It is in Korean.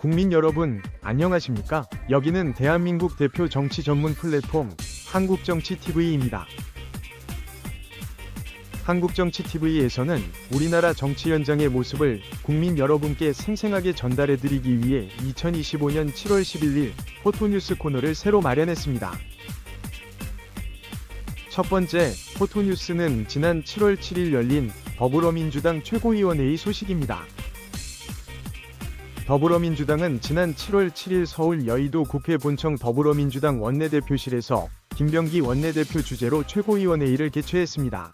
국민 여러분, 안녕하십니까? 여기는 대한민국 대표 정치 전문 플랫폼 한국정치TV입니다. 한국정치TV에서는 우리나라 정치 현장의 모습을 국민 여러분께 생생하게 전달해 드리기 위해 2025년 7월 11일 포토뉴스 코너를 새로 마련했습니다. 첫 번째 포토뉴스는 지난 7월 7일 열린 더불어민주당 최고위원회의 소식입니다. 더불어민주당은 지난 7월 7일 서울 여의도 국회 본청 더불어민주당 원내대표실에서 김병기 원내대표 주재로 최고위원회의를 개최했습니다.